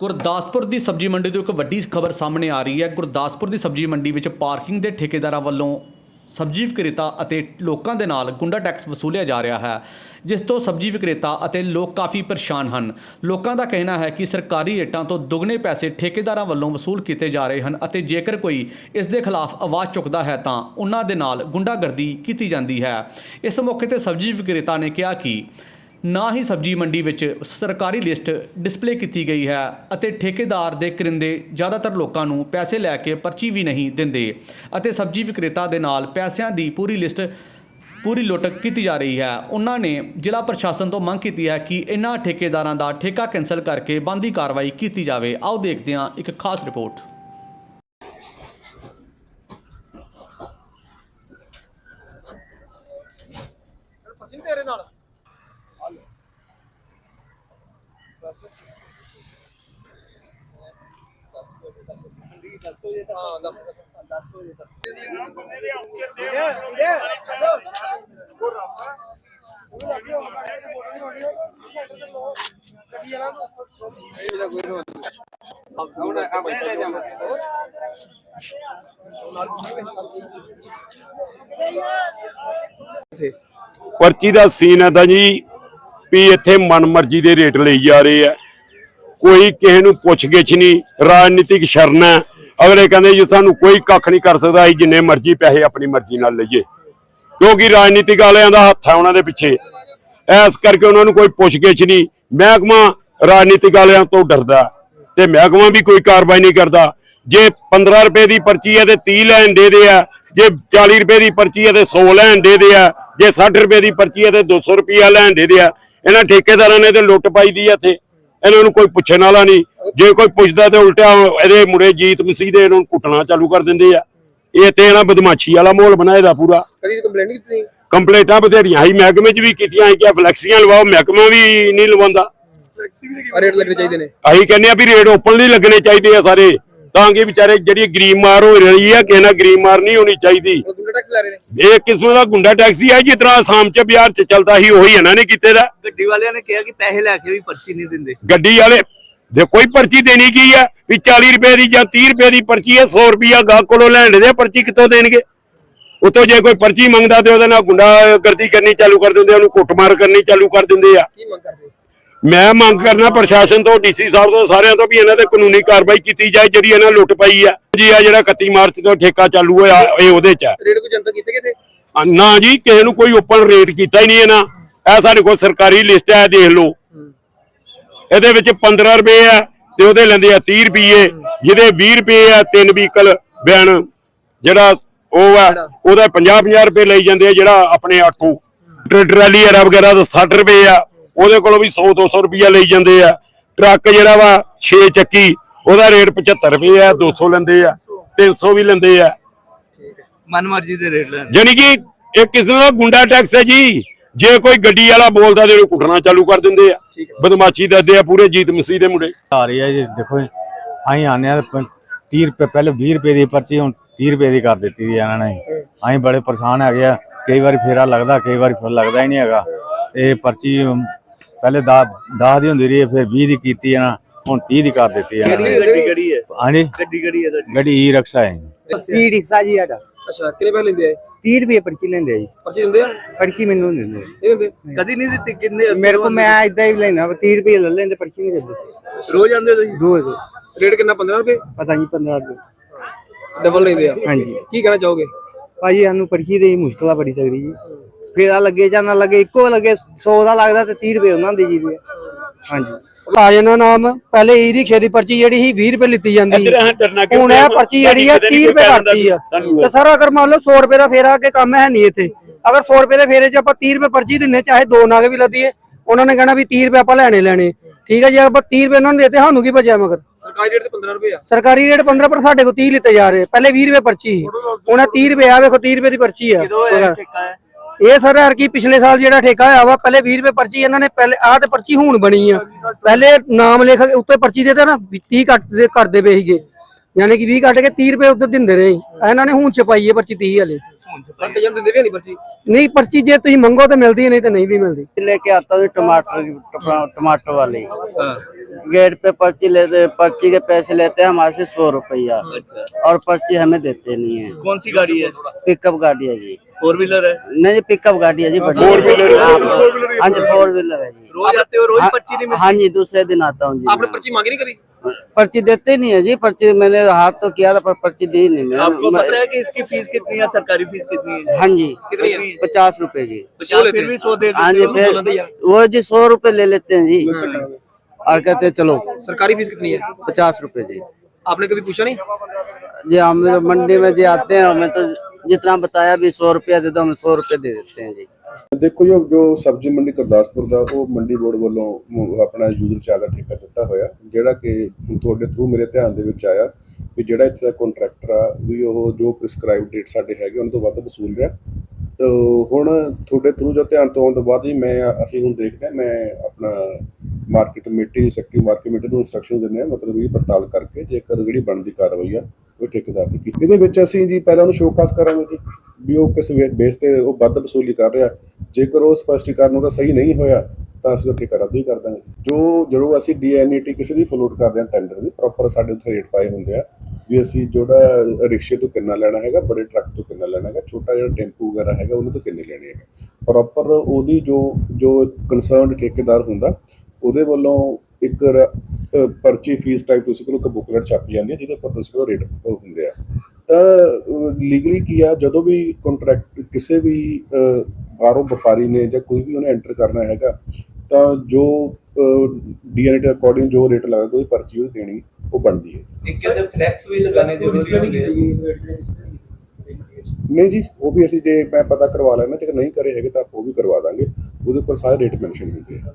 ਗੁਰਦਾਸਪੁਰ ਦੀ ਸਬਜ਼ੀ ਮੰਡੀ ਤੋਂ ਇੱਕ ਵੱਡੀ ਖਬਰ ਸਾਹਮਣੇ ਆ ਰਹੀ ਹੈ। ਗੁਰਦਾਸਪੁਰ ਦੀ ਸਬਜ਼ੀ ਮੰਡੀ ਵਿੱਚ ਪਾਰਕਿੰਗ ਦੇ ਠੇਕੇਦਾਰਾਂ ਵੱਲੋਂ ਸਬਜ਼ੀ ਵਿਕਰੇਤਾ ਅਤੇ ਲੋਕਾਂ ਦੇ ਨਾਲ ਗੁੰਡਾ ਟੈਕਸ ਵਸੂਲਿਆ ਜਾ ਰਿਹਾ ਹੈ, ਜਿਸ ਤੋਂ ਸਬਜ਼ੀ ਵਿਕਰੇਤਾ ਅਤੇ ਲੋਕ ਕਾਫੀ ਪਰੇਸ਼ਾਨ ਹਨ। ਲੋਕਾਂ ਦਾ ਕਹਿਣਾ ਹੈ ਕਿ ਸਰਕਾਰੀ ਰੇਟਾਂ ਤੋਂ ਦੁੱਗਣੇ ਪੈਸੇ ਠੇਕੇਦਾਰਾਂ ਵੱਲੋਂ ਵਸੂਲ ਕੀਤੇ ਜਾ ਰਹੇ ਹਨ ਅਤੇ ਜੇਕਰ ਕੋਈ ਇਸ ਦੇ ਖਿਲਾਫ ਆਵਾਜ਼ ਚੁੱਕਦਾ ਹੈ ਤਾਂ ਉਹਨਾਂ ਦੇ ਨਾਲ ਗੁੰਡਾਗਰਦੀ ਕੀਤੀ ਜਾਂਦੀ ਹੈ। ਇਸ ਮੌਕੇ ਤੇ ਸਬਜ਼ੀ ਵਿਕਰੇਤਾ ਨੇ ਕਿਹਾ ਕਿ ਨਾ ਹੀ ਸਬਜ਼ੀ ਮੰਡੀ ਵਿੱਚ ਸਰਕਾਰੀ ਲਿਸਟ ਡਿਸਪਲੇ ਕੀਤੀ ਗਈ ਹੈ ਅਤੇ ਠੇਕੇਦਾਰ ਦੇ ਕਰਿੰਦੇ ਜ਼ਿਆਦਾਤਰ ਲੋਕਾਂ ਨੂੰ ਪੈਸੇ ਲੈ ਕੇ ਪਰਚੀ ਵੀ ਨਹੀਂ ਦਿੰਦੇ ਅਤੇ ਸਬਜ਼ੀ ਵਿਕਰੇਤਾ ਦੇ ਨਾਲ ਪੈਸਿਆਂ ਦੀ ਪੂਰੀ ਲਿਸਟ, ਪੂਰੀ ਲੁੱਟ ਕੀਤੀ ਜਾ ਰਹੀ ਹੈ। ਉਹਨਾਂ ਨੇ ਜ਼ਿਲ੍ਹਾ ਪ੍ਰਸ਼ਾਸਨ ਤੋਂ ਮੰਗ ਕੀਤੀ ਹੈ ਕਿ ਇਨ੍ਹਾਂ ਠੇਕੇਦਾਰਾਂ ਦਾ ਠੇਕਾ ਕੈਂਸਲ ਕਰਕੇ ਬੰਦੀ ਕਾਰਵਾਈ ਕੀਤੀ ਜਾਵੇ। ਆਓ ਦੇਖਦੇ ਹਾਂ ਇੱਕ ਖਾਸ ਰਿਪੋਰਟ। ਤੇਰੇ ਨਾਲ? ਹਾਂ 10 10 ਵਜੇ ਤੱਕ। ਪਰਚੀ ਦਾ ਸੀਨ ਹੈ ਤਾਂ ਜੀ ਵੀ ਇੱਥੇ ਮਨਮਰਜ਼ੀ ਦੇ ਰੇਟ ਲਈ ਜਾ ਰਹੇ ਆ। ਕੋਈ ਕਿਸੇ ਨੂੰ ਪੁੱਛ-ਗਿੱਛ ਨਹੀਂ ਰਾਜਨੀਤਿਕ ਸ਼ਰਨ ਹੈ। ਅਗਲੇ ਕਹਿੰਦੇ ਜੀ, ਸਾਨੂੰ ਕੋਈ ਕੱਖ ਨਹੀਂ ਕਰ ਸਕਦਾ, ਅਸੀਂ ਜਿੰਨੇ ਮਰਜ਼ੀ ਪੈਸੇ ਆਪਣੀ ਮਰਜ਼ੀ ਨਾਲ ਲਈਏ। ਕਿਉਂਕਿ ਰਾਜਨੀਤਿਕ ਵਾਲਿਆਂ ਦਾ ਹੱਥ ਹੈ ਉਹਨਾਂ ਦੇ ਪਿੱਛੇ। ਐਸ ਕਰਕੇ ਉਹਨਾਂ ਨੂੰ ਕੋਈ ਪੁੱਛਗਿੱਛ ਨਹੀਂ। ਮਹਿਕਮਾ ਰਾਜਨੀਤਿਕ ਵਾਲਿਆਂ ਤੋਂ ਡਰਦਾ ਤੇ ਮਹਿਕਮਾ ਵੀ ਕੋਈ ਕਾਰਵਾਈ ਨਹੀਂ ਕਰਦਾ। ਜੇ 15 ਰੁਪਏ ਦੀ ਪਰਚੀ ਹੈ ਤੇ 30 ਲੈਣ ਦੇ ਦੇ ਆ। ਜੇ 40 ਰੁਪਏ ਦੀ ਪਰਚੀ ਹੈ ਤੇ 100 ਲੈਣ ਦੇ ਦੇ ਆ। ਜੇ 60 ਰੁਪਏ ਦੀ ਪਰਚੀ ਹੈ ਤੇ 200 ਰੁਪਿਆ ਲੈਣ ਦੇ ਦੇ ਆ। ਇਹਨਾਂ ਠੇਕੇਦਾਰਾਂ ਨੇ ਤੇ ਲੁੱਟ ਪਾਈ ਦੀ ਆ ਇੱਥੇ। ਇਹਨਾਂ ਨੂੰ ਕੋਈ ਪੁੱਛਣ ਵਾਲਾ ਨਹੀਂ। ਜੇ ਕੋਈ ਪੁੱਛਦਾ ਤੇ ਉਲਟਾ ਇਹਦੇ ਮੁੰਡੇ ਜੀਤ ਮਸੀਹ ਦੇ ਇਹਨਾਂ ਨੂੰ ਕੁੱਟਣਾ ਚਾਲੂ ਕਰ ਦਿੰਦੇ ਆ। ਇਹ ਤੇ ਇਹਨਾਂ ਬਦਮਾਸ਼ੀ ਵਾਲਾ ਮਾਹੌਲ ਬਣਾਏ ਦਾ ਪੂਰਾ। ਕਦੀ ਕੰਪਲੇਂਟ ਨਹੀਂ ਕੀਤੀ ਕੰਪਲੇਂਟਾਂ ਬਥੇਰੀਆਂ ਹੀ ਮਹਿਕਮੇ 'ਚ ਵੀ ਕੀਤੀਆਂ ਕਿ ਫਲੈਕਸੀਆਂ ਲਵਾਓ ਮਹਿਕਮਾ ਵੀ ਨਹੀਂ ਲਵਾਉਂਦਾ। ਰੇਟ ਲੱਗਣੇ ਚਾਹੀਦੇ ਨੇ। ਅਸੀਂ ਕਹਿੰਦੇ ਆ ਵੀ ਰੇਟ ਓਪਨਲੀ ਲੱਗਣੇ ਚਾਹੀਦੇ ਆ ਸਾਰੇ। ਤਾਂ ਕਿ ਵਿਚਾਰੇ ਜਿਹੜੀ ਗਰੀਬ ਮਾਰ ਹੋ ਰਹੀ ਆ ਕਿਸੇ ਨਾਲ ਗਰੀਬ ਮਾਰ ਨਹੀਂ ਹੋਣੀ ਚਾਹੀਦੀ। ਉਹ ਗੁੰਡਾ ਟੈਕਸ ਲੈ ਰਹੇ ਨੇ। ਇਹ ਕਿਸਮ ਦਾ ਗੁੰਡਾ ਟੈਕਸੀ ਹੈ ਜਿਸ ਤਰ੍ਹਾਂ ਆਸਾਮ ਚ ਬਿਹਾਰ ਚ ਚੱਲਦਾ ਸੀ ਉਹੀ ਇਹਨਾਂ ਨੇ ਕੀਤੇ ਦਾ। ਗੱਡੀ ਵਾਲਿਆਂ ਨੇ ਕਿਹਾ ਕਿ ਪੈਸੇ ਲੈ ਕੇ ਵੀ ਪਰਚੀ ਨਹੀਂ ਦਿੰਦੇ। ਗੱਡੀ ਵਾਲੇ ਦੇ ਕੋਈ ਪਰਚੀ ਦੇਣੀ ਕੀ ਹੈ ਵੀ 40 ਰੁਪਏ ਦੀ ਜਾਂ 30 ਰੁਪਏ ਦੀ ਪਰਚੀ ਹੈ 100 ਰੁਪਿਆ ਗਾਹਕ ਕੋਲੋਂ ਲੈਣ ਦੇ ਪਰਚੀ ਕਿੱਥੋਂ ਦੇਣਗੇ? ਉਤੋਂ ਜੇ ਕੋਈ ਪਰਚੀ ਮੰਗਦਾ ਤੇ ਉਹਦੇ ਨਾਲ ਗੁੰਡਾਗਰਦੀ ਕਰਨੀ ਚਾਲੂ ਕਰ ਦਿੰਦੇ ਉਹਨੂੰ ਕੁੱਟਮਾਰ ਕਰਨੀ ਚਾਲੂ ਕਰ ਦਿੰਦੇ ਆ। ਕੀ ਮੰਗ ਕਰਦੇ ਹੋ? ਮੈਂ ਮੰਗ ਕਰਨਾ ਪ੍ਰਸ਼ਾਸਨ ਤੋਂ ਡੀਸੀ ਸਾਹਿਬ ਤੋਂ ਸਾਰਿਆਂ ਤੋਂ ਵੀ ਇਹਨਾਂ ਤੇ ਕਾਨੂੰਨੀ ਕਾਰਵਾਈ ਕੀਤੀ ਜਾਏ ਜਿਹੜੀ ਇਹਨਾਂ ਲੁੱਟ ਪਈ ਆ। ਜੀ ਆ ਜਿਹੜਾ 31 ਮਾਰਚ ਤੋਂ ਠੇਕਾ ਚਾਲੂ ਹੋਇਆ ਇਹ ਉਹਦੇ ਚ ਆ। ਰੇਟ ਕੋਈ ਜਨਤਾ ਕੀਤੇ ਕਿਤੇ? ਆ, ਨਾ ਜੀ ਕਿਸੇ ਨੂੰ ਕੋਈ ਓਪਨ ਰੇਟ ਕੀਤਾ ਹੀ ਨਹੀਂ ਇਹਨਾਂ। ਇਹ ਸਾਡੇ ਕੋਲ ਸਰਕਾਰੀ ਲਿਸਟ ਹੈ ਦੇਖ ਲਓ। ਇਹਦੇ ਵਿੱਚ 15 ਰੁਪਏ ਆ ਤੇ ਉਹਦੇ ਲੈਂਦੇ ਆ 30 ਰੁਪਏ ਜਿਹਦੇ 20 ਰੁਪਏ ਆ ਤਿੰਨ ਵਹੀਕਲ ਬਿਆਨ ਜਿਹੜਾ ਉਹ ਆ ਉਹਦਾ 50 50 ਰੁਪਏ ਲਈ ਜਾਂਦੇ ਆ ਜਿਹੜਾ ਆਪਣੇ ਆਟੋ ਟਰੈਲੀ ਐਰਾ ਵਗੈਰਾ ਦਾ 60 ਰੁਪਏ ਆ। ਉਹਦੇ ਕੋਲੋਂ ਵੀ 100 200 ਰੁਪਏ ਲਈ ਜਾਂਦੇ ਆ। ਟਰੱਕ ਜਿਹੜਾ ਵਾ 6 ਚੱਕੀ ਉਹਦਾ ਰੇਟ 75 ਰੁਪਏ ਆ 200 ਲੈਂਦੇ ਆ 300 ਵੀ ਲੈਂਦੇ ਆ। ਮਨਮਰਜ਼ੀ ਦੇ ਰੇਟ ਲੈਂਦੇ ਯਾਨੀ ਕਿ ਇਹ ਕਿਸਮ ਦਾ ਗੁੰਡਾ ਟੈਕਸ ਹੈ ਜੀ। ਜੇ ਕੋਈ ਗੱਡੀ ਵਾਲਾ ਬੋਲਦਾ ਤੇ ਉਹਨੂੰ ਕੁੱਟਣਾ ਚਾਲੂ ਕਰ ਦਿੰਦੇ ਆ। ਬਦਮਾਸ਼ੀ ਦੱਸਦੇ ਆ ਪੂਰੇ ਜੀਤ ਮਸੀਹ ਦੇ ਮੁੰਡੇ। ਆ ਰਹੀ ਹੈ ਜੀ ਦੇਖੋ ਜੀ, ਅਸੀਂ ਆਨੇ ਆ 30 ਰੁਪਏ ਪਹਿਲੇ 20 ਰੁਪਏ ਦੀ ਪਰਚੀ ਹੁਣ 30 ਰੁਪਏ ਦੀ ਕਰ ਦਿੱਤੀ ਦੀ ਇਹਨਾਂ ਨੇ। ਅਸੀਂ ਬੜੇ ਪਰੇਸ਼ਾਨ ਹੈਗੇ ਆ। ਕਈ ਵਾਰੀ ਫੇਰਾ ਲੱਗਦਾ ਕਈ ਵਾਰੀ ਫਿਰ ਲੱਗਦਾ ਹੀ ਨਹੀਂ ਹੈਗਾ। ਤੇ ਪਰਚੀ ਪਹਿਲੇ 10 ਦੀ ਹੁੰਦੀ ਰਹੀ ਹੈ, ਫਿਰ 20 ਦੀ ਕੀਤੀ ਹੈ ਨਾ ਹੁਣ 30 ਦੀ ਕਰ ਦਿੱਤੀ ਹੈ। ਕਿਹੜੀ ਗੱਡੀ ਕਿਹੜੀ ਹੈ? ਹਾਂਜੀ। ਗੱਡੀ ਕਿਹੜੀ ਹੈ ਤੁਹਾਡੀ? ਗੱਡੀ ਈ ਰਕਸ਼ਾ ਹੈ ਈ ਰਿਕਸ਼ਾ ਜੀ ਸਾਡਾ। ਅੱਛਾ ਕਿੰਨੇ ਪੈਸੇ ਲੈਂਦੇ ਆ 30 ਰੁਪਏ ਪਰਚੀ ਲੈਂਦੇ ਆ ਜੀ। ਪਰਚੀ ਦਿੰਦੇ ਆ? ਪਰਚੀ ਮੈਨੂੰ ਨਹੀਂ ਦਿੰਦੇ। ਇਹ ਦਿੰਦੇ? ਕਦੀ ਨਹੀਂ ਦਿੱਤੀ? ਕਿੰਨੇ ਮੇਰੇ ਕੋ ਮੈਂ ਇਦਾਂ ਹੀ ਲੈਣਾ 30 ਰੁਪਏ ਲੈ ਲੈਂਦੇ ਪਰਚੀ ਨਹੀਂ ਦਿੰਦੇ। ਰੋਜ਼ ਆਉਂਦੇ ਹੋ ਤੁਸੀਂ? ਰੋਜ਼। ਰੇਟ ਕਿੰਨਾ? 15 ਰੁਪਏ? ਪਤਾ ਨਹੀਂ 15 ਰੁਪਏ। ਡਬਲ ਲੈਂਦੇ ਆ? ਹਾਂਜੀ। ਕੀ ਕਹਿਣਾ ਚਾਹੋਗੇ? ਭਾਜੀ ਸਾਨੂੰ ਪਰਚੀ ਦੇ ਮੁਸ਼ਕਲ ਬੜੀ ਤਗੜੀ ਜੀ। ਫੇਰਾ ਲੱਗੇ ਜਾਂ ਨਾ ਲੱਗੇ ਇੱਕੋ ਲੱਗੇ 100 ਦਾ ਲੱਗਦਾ ਤੇ 30 ਰੁਪਏ ਉਹਨਾਂ ਦੀ ਜੀ ਦੀ। ਆ। ਹਾਂਜੀ ਰਾਜਨ ਨਾਮ ਪਹਿਲੇ ਈ ਰਿਕਸ਼ੇ ਦੀ ਪਰਚੀ ਜਿਹੜੀ ਸੀ 20 ਰੁਪਏ ਲਿੱਤੀ ਜਾਂਦੀ ਹੁਣ ਇਹ ਪਰਚੀ ਜਿਹੜੀ ਆ 30 ਰੁਪਏ ਕਰਤੀ ਆ। ਤੇ ਸਰ ਅਗਰ ਮੰਨ ਲਓ 100 ਰੁਪਏ ਦਾ ਫੇਰਾ ਕੇ ਕੰਮ ਹੈ ਨਹੀਂ ਇੱਥੇ ਅਗਰ 100 ਰੁਪਏ ਦੇ ਫੇਰੇ 'ਚ ਆਪਾਂ 30 ਰੁਪਏ ਪਰਚੀ ਦਿੰਨੇ ਚਾਹੇ ਦੋ ਨਾਗ ਵੀ ਲੱਦੀਏ ਉਹਨਾਂ ਨੇ ਕਹਿਣਾ ਵੀ 30 ਰੁਪਏ ਆਪਾਂ ਲੈਣੇ ਲੈਣੇ। ਠੀਕ ਹੈ ਜੇ ਆਪਾਂ 30 ਰੁਪਏ ਉਹਨਾਂ ਨੂੰ ਦੇਤੇ ਸਾਨੂੰ ਕੀ ਬਚਿਆ ਮਗਰ? ਸਰਕਾਰੀ ਰੇਟ ਤੇ 15 ਰੁਪਏ ਆ। ਸਰਕਾਰੀ ਰੇਟ 15 ਪਰ ਸਾਡੇ ਕੋਲ 30 ਲਿੱਤੇ ਜਾ ਰਹੇ। ਪਹਿਲੇ 20 ਰੁਪਏ ਪਰਚੀ ਸੀ ਹੁਣ ਇਹ 30 ਰੁਪਏ ਆ ਵੇਖੋ 30 ਰੁਪਏ ਦੀ ਪਰਚੀ ਆ। ਕਿਦੋਂ ਇਹ ਠੇਕਾ ਹੈ ਇਹ ਸਰ ਯਾਰ ਕੀ ਪਿਛਲੇ ਸਾਲ ਜਿਹੜਾ ਠੇਕਾ ਹੋਇਆ ਵਾ ਪਹਿਲੇ 20 ਰੁਪਏ ਪਰਚੀ ਇਹਨਾਂ ਨੇ ਪਹਿਲੇ ਆਹ ਤੇ ਪਰਚੀ ਹੁਣ ਬਣੀ ਆ ਪਹਿਲੇ ਨਾਮ ਲਿਖ ਕੇ ਉੱਤੇ ਪਰਚੀ ਦੇ ਤੇ ਨਾ 30 ਕੱਟ ਦੇ ਕਰਦੇ ਪਏ ਸੀਗੇ ਯਾਨੀ ਕਿ 20 ਕੱਟ ਕੇ 30 ਰੁਪਏ ਉੱਤੇ ਦਿੰਦੇ ਰਹੇ ਇਹਨਾਂ ਨੇ ਹੁਣ ਛਪਾਈ ਹੈ ਪਰਚੀ 30 ਵਾਲੀ ਪਰ ਕਈਆਂ ਨੂੰ ਦਿੰਦੇ ਵੀ ਨਹੀਂ ਪਰਚੀ ਨਹੀਂ ਪਰਚੀ ਜੇ ਤੁਸੀਂ ਮੰਗੋ ਤੇ ਮਿਲਦੀ ਹੈ, ਨਹੀਂ ਤੇ ਨਹੀਂ ਵੀ ਮਿਲਦੀ ਲੈ ਕੇ ਆਤਾ ਸੀ ਟਮਾਟਰ ਟਮਾਟਰ ਵਾਲੇ गेट पे पर्ची लेते पर्ची के पैसे लेते हैं हमारे से सौ रुपया अच्छा और पर्ची हमें देते नहीं है कौन सी गाड़ी है पिकअप गाड़ी है जी फोर व्हीलर है? नहीं जी पिकअप गाड़ी है जी बड़ी Four wheeler हाँ हाँ। जी फोर व्हीलर है जी। रोज आते हो रोज हाँ- पर्ची नहीं हाँ जी दूसरे दिन आता हूँ जी। आपने पर्ची मांगी नहीं कभी? पर्ची देते नहीं है जी पर्ची मैंने हाथ तो किया था पर पर्ची दी नहीं मिली आपको पता है कि इसकी फ़ीस कितनी है सरकारी फ़ीस कितनी है? हाँ जी। कितनी है? पचास रुपए जी। फिर भी सौ दे हाँ जी फिर वो जी सौ रुपए ले लेते हैं जी। और कहते हैं चलो सरकारी फ़ीस कितनी है? पचास रुपए जी। आपने कभी पूछा नहीं? जी हम मंडी में जी आते हैं हमें तो जितना बताया भी सौ रुपया दे दो हम सौ रुपये दे देते हैं जी ਦੇਖੋ ਜੋ ਜੋ ਸਬਜ਼ੀ ਮੰਡੀ ਗੁਰਦਾਸਪੁਰ ਦਾ ਉਹ ਮੰਡੀ ਬੋਰਡ ਵੱਲੋਂ ਮ- ਆਪਣਾ ਯੂਜ਼ਰ ਚਾਰਜ ਦਾ ਠੇਕਾ ਦਿੱਤਾ ਹੋਇਆ ਜਿਹੜਾ ਕਿ ਤੁਹਾਡੇ ਥਰੂ ਮੇਰੇ ਧਿਆਨ ਦੇ ਵਿੱਚ ਆਇਆ ਵੀ ਜਿਹੜਾ ਇੱਥੇ ਦਾ ਕੰਟਰੈਕਟਰ ਆ ਵੀ ਉਹ ਜੋ ਪ੍ਰਿਸਕ੍ਰਾਈਬਡ ਡੇਟ ਸਾਡੇ ਹੈਗੇ ਉਹਨਾਂ ਤੋਂ ਵੱਧ ਵਸੂਲ ਰਿਹਾ ਤਾਂ ਹੁਣ ਤੁਹਾਡੇ ਥਰੂ ਜੋ ਧਿਆਨ ਤੋਂ ਆਉਣ ਤੋਂ ਬਾਅਦ ਹੀ ਮੈਂ ਅਸੀਂ ਹੁਣ ਦੇਖਦੇ ਹਾਂ ਮੈਂ ਆਪਣਾ market committee secretary market committee ਨੂੰ ਇਨਸਟਰਕਸ਼ਨ ਦਿੰਦੇ ਆ ਮਤਲਬ ਇਹ ਪੜਤਾਲ ਕਰਕੇ ਜੇਕਰ ਜਿਹੜੀ ਬਣਦੀ ਕਾਰਵਾਈ ਆ ਉਹ ਠੇਕੇਦਾਰ ਦੀ ਕੀਤੀ ਇਹਦੇ ਵਿੱਚ ਅਸੀਂ ਜੀ ਪਹਿਲਾਂ ਉਹਨੂੰ ਸ਼ੋਕਾਸ ਕਰਾਂਗੇ ਜੀ, ਵੀ ਉਹ ਕਿਸ ਬੇਸ ਤੇ ਉਹ ਵੱਧ ਵਸੂਲੀ ਕਰ ਰਿਹਾ। ਜੇਕਰ ਉਹ ਸਪਸ਼ਟੀਕਰਨ ਉਹਦਾ ਸਹੀ ਨਹੀਂ ਹੋਇਆ, ਤਾਂ ਅਸੀਂ ਉਹ ਠੇਕਾ ਰੱਦ ਵੀ ਕਰ ਦਾਂਗੇ। ਜੋ ਜਦੋਂ ਅਸੀਂ ਡੀਐਨਈਟੀ ਕਿਸੇ ਦੀ ਫਲੋਟ ਕਰਦੇ ਹਾਂ ਟੈਂਡਰ ਦੀ ਪ੍ਰੋਪਰ ਸਾਡੇ ਉੱਥੇ ਰੇਟ ਪਾਏ ਹੁੰਦੇ ਆ, ਵੀ ਅਸੀਂ ਜਿਹੜਾ ਰਿਕਸ਼ੇ ਤੋਂ ਕਿੰਨਾ ਲੈਣਾ ਹੈਗਾ, ਬੜੇ ਟਰੱਕ ਤੋਂ ਕਿੰਨਾ ਲੈਣਾ ਹੈਗਾ, ਛੋਟਾ ਜਿਹੜਾ ਟੈਂਪੂ ਵਗੈਰਾ ਹੈਗਾ, ਉਹਨੂੰ ਤੋਂ ਕਿੰਨੇ ਲੈਣੇ ਹੈਗੇ। ਪ੍ਰੋਪਰ ਉਹਦੀ ਜੋ ਜੋ ਕੰਸਰਨਡ ਠੇਕੇਦਾਰ ਹੁੰਦਾ, ਉਹਦੇ ਵੱਲੋਂ ਇੱਕ ਪਰਚੀ ਫੀਸ ਟਾਈਪ ਤੁਸੀਂ ਕੋਲ ਇੱਕ ਬੁਕਲੈਟ ਛਾਪੀ ਜਾਂਦੀ ਹੈ ਜਿਹਦੇ ਉੱਪਰ ਤੁਸੀਂ ਕੋਲ ਰੇਟ ਹੁੰਦੇ ਆ। ਤਾਂ ਲੀਗਲੀ ਕੀ ਆ ਜਦੋਂ ਵੀ ਕੰਟਰੈਕਟ ਕਿਸੇ ਵੀ ਬਾਹਰੋਂ ਵਪਾਰੀ ਨੇ ਜਾਂ ਕੋਈ ਵੀ ਉਹਨੇ ਐਂਟਰ ਕਰਨਾ ਹੈਗਾ ਤਾਂ ਜੋ ਡੀਐਨਏ ਦੇ ਅਕੋਰਡਿੰਗ ਜੋ ਰੇਟ ਲੱਗਦਾ ਉਹ ਪਰਚੀ ਉਹ ਦੇਣੀ ਉਹ ਬਣਦੀ ਹੈ। ਨਹੀਂ ਜੀ ਉਹ ਵੀ ਅਸੀਂ ਜੇ ਮੈਂ ਪਤਾ ਕਰਵਾ ਲੈਣਾ ਤੇ ਨਹੀਂ ਕਰੇ ਹੈਗੇ ਤਾਂ ਉਹ ਵੀ ਕਰਵਾ ਦਾਂਗੇ। ਉਹਦੇ ਉੱਪਰ ਸਾਰੇ ਰੇਟ ਮੈਂਸ਼ਨ ਹੁੰਦੇ ਆ।